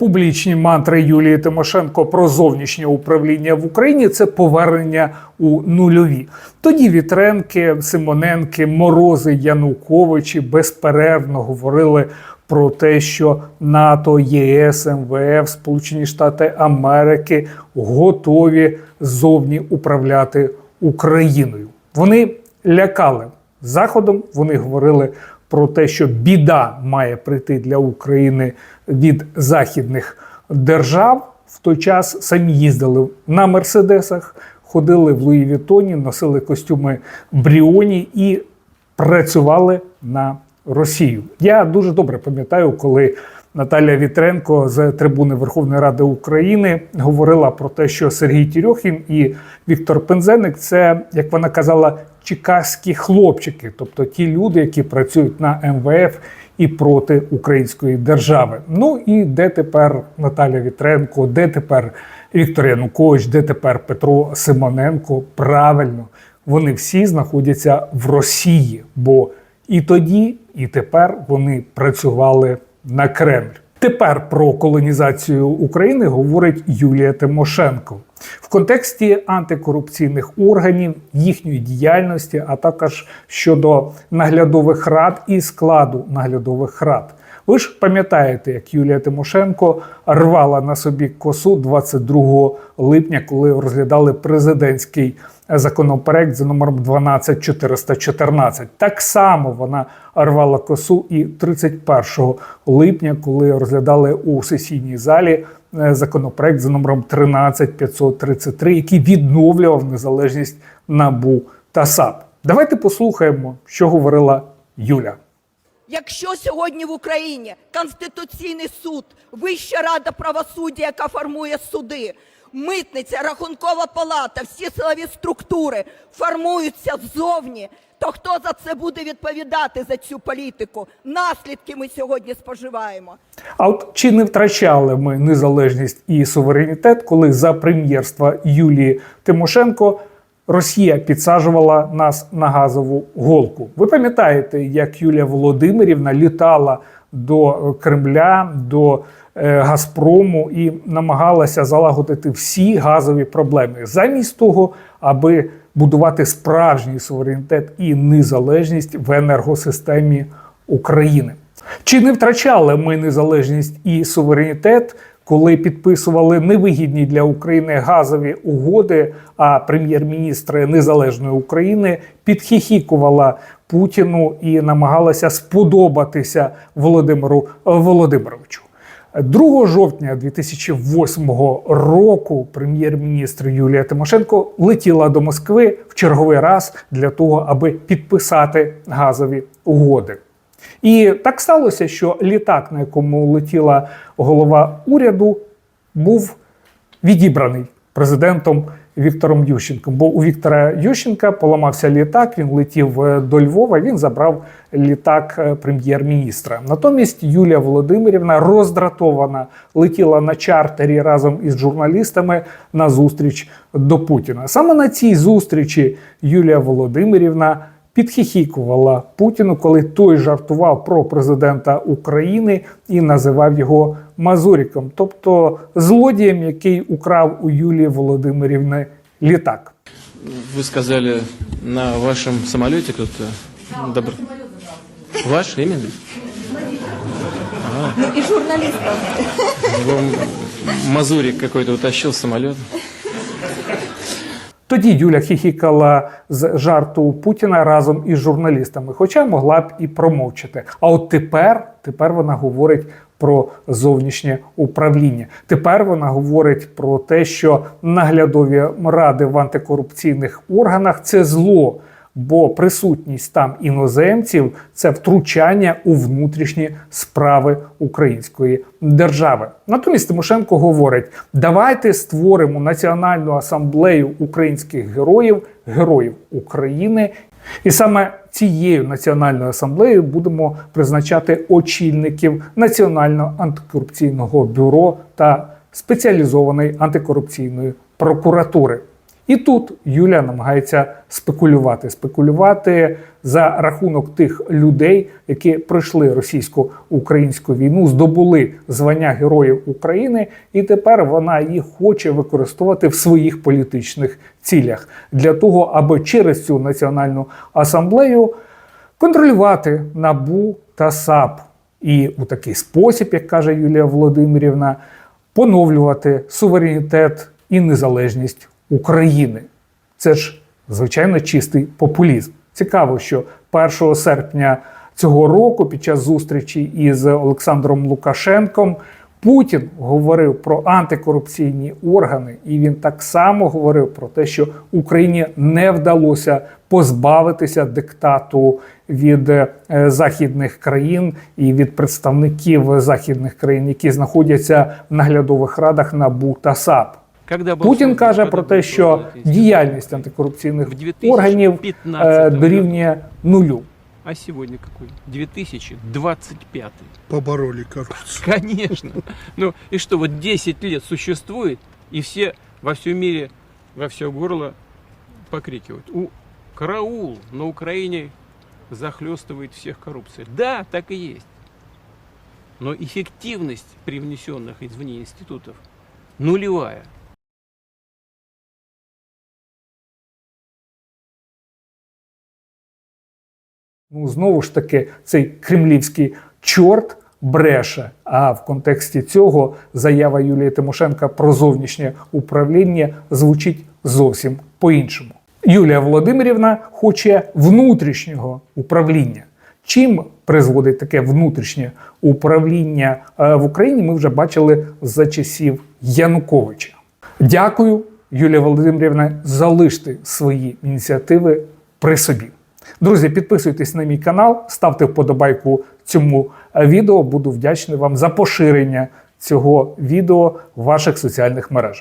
Публічні мантри Юлії Тимошенко про зовнішнє управління в Україні це повернення у нульові. Тоді Вітренки, Симоненки, Морози, Януковичі безперервно говорили про те, що НАТО, ЄС, МВФ, Сполучені Штати Америки готові зовні управляти Україною. Вони лякали Заходом. Вони говорили про те, що біда має прийти для України від західних держав. В той час самі їздили на мерседесах, ходили в Луї Вітоні, носили костюми Бріоні і працювали на Росію. Я дуже добре пам'ятаю, коли Наталя Вітренко з трибуни Верховної Ради України говорила про те, що Сергій Тірьохін і Віктор Пензеник це, як вона казала, чекаські хлопчики, тобто ті люди, які працюють на МВФ і проти української держави. Ну і де тепер Наталя Вітренко, де тепер Віктор Янукович, де тепер Петро Симоненко? Правильно, вони всі знаходяться в Росії, бо і тоді, і тепер вони працювали на Кремль. Тепер про колонізацію України говорить Юлія Тимошенко в контексті антикорупційних органів, їхньої діяльності, а також щодо наглядових рад і складу наглядових рад. Ви ж пам'ятаєте, як Юлія Тимошенко рвала на собі косу 22 липня, коли розглядали президентський законопроект за номером 12414. Так само вона рвала косу і 31 липня, коли розглядали у сесійній залі законопроект за номером 13533, який відновлював незалежність НАБУ та САП. Давайте послухаємо, що говорила Юля. Якщо сьогодні в Україні Конституційний суд, Вища рада правосуддя, яка формує суди, митниця, рахункова палата, всі силові структури формуються ззовні, то хто за це буде відповідати за цю політику? Наслідки ми сьогодні споживаємо. А от чи не втрачали ми незалежність і суверенітет, коли за прем'єрства Юлії Тимошенко Росія підсаджувала нас на газову голку? Ви пам'ятаєте, як Юлія Володимирівна літала до Кремля, до е, Газпрому і намагалася залагодити всі газові проблеми замість того, аби будувати справжній суверенітет і незалежність в енергосистемі України. Чи не втрачали ми незалежність і суверенітет, коли підписували невигідні для України газові угоди, а прем'єр-міністр незалежної України підхихікувала Путіну і намагалася сподобатися Володимиру Володимировичу? 2 жовтня 2008 року прем'єр-міністр Юлія Тимошенко летіла до Москви в черговий раз для того, аби підписати газові угоди. І так сталося, що літак, на якому летіла голова уряду, був відібраний президентом Віктором Ющенком. Бо у Віктора Ющенка поламався літак, він летів е, до Львова, він забрав літак е, прем'єр-міністра. Натомість Юлія Володимирівна роздратована летіла на чартері разом із журналістами на зустріч до Путіна. Саме на цій зустрічі Юлія Володимирівна підхихікувала Путіну, коли той жартував про президента України і називав його Мазуріком, тобто злодієм, який украв у Юлії Володимирівни літак. Вы сказали, на вашем самолете кто-то добр... Ваш именно? І журналістам. Его Мазурик какой-то утащил самолет. Тоді Юля хихікала з жарту Путіна разом із журналістами, хоча могла б і промовчати. А от тепер, тепер вона говорить про зовнішнє управління. Тепер вона говорить про те, що наглядові ради в антикорупційних органах це зло. Бо присутність там іноземців це втручання у внутрішні справи української держави. Натомість Тимошенко говорить: давайте створимо національну асамблею українських героїв, героїв України. І саме цією національною асамблеєю будемо призначати очільників Національного антикорупційного бюро та спеціалізованої антикорупційної прокуратури. І тут Юля намагається спекулювати, спекулювати за рахунок тих людей, які пройшли російсько-українську війну, здобули звання Героїв України, і тепер вона їх хоче використовувати в своїх політичних цілях для того, аби через цю національну асамблею контролювати набу та САП. І у такий спосіб, як каже Юлія Володимирівна, поновлювати суверенітет і незалежність України. Це ж звичайно чистий популізм. Цікаво, що 1 серпня цього року, під час зустрічі із Олександром Лукашенком, Путін говорив про антикорупційні органи, і він так само говорив про те, що Україні не вдалося позбавитися диктату від е, західних країн і від представників західних країн, які знаходяться в наглядових радах НАБУ та САП. Когда был Путін создан- каже когда про был те, що создан этот институт? діяльність антикорупційних В 2015 органів е, дорівнює нулю. А сегодня какой? 2025. побороли коррупцию. Конечно. Ну и что, вот 10 лет существует, и все во всем мире во все горло покрикивают. У караул на Украине захлестывает всех коррупция. Да, так и есть. Но эффективность привнесенных извне институтов нулевая. Ну знову ж таки, цей кремлівський чорт бреше. А в контексті цього заява Юлії Тимошенка про зовнішнє управління звучить зовсім по-іншому. Юлія Володимирівна хоче внутрішнього управління. Чим призводить таке внутрішнє управління е, в Україні? Ми вже бачили за часів Януковича. Дякую, Юлія Володимирівна. Залиште свої ініціативи при собі. Друзі, підписуйтесь на мій канал, ставте вподобайку цьому е, відео. Буду вдячний вам за поширення цього відео в ваших соціальних мережах.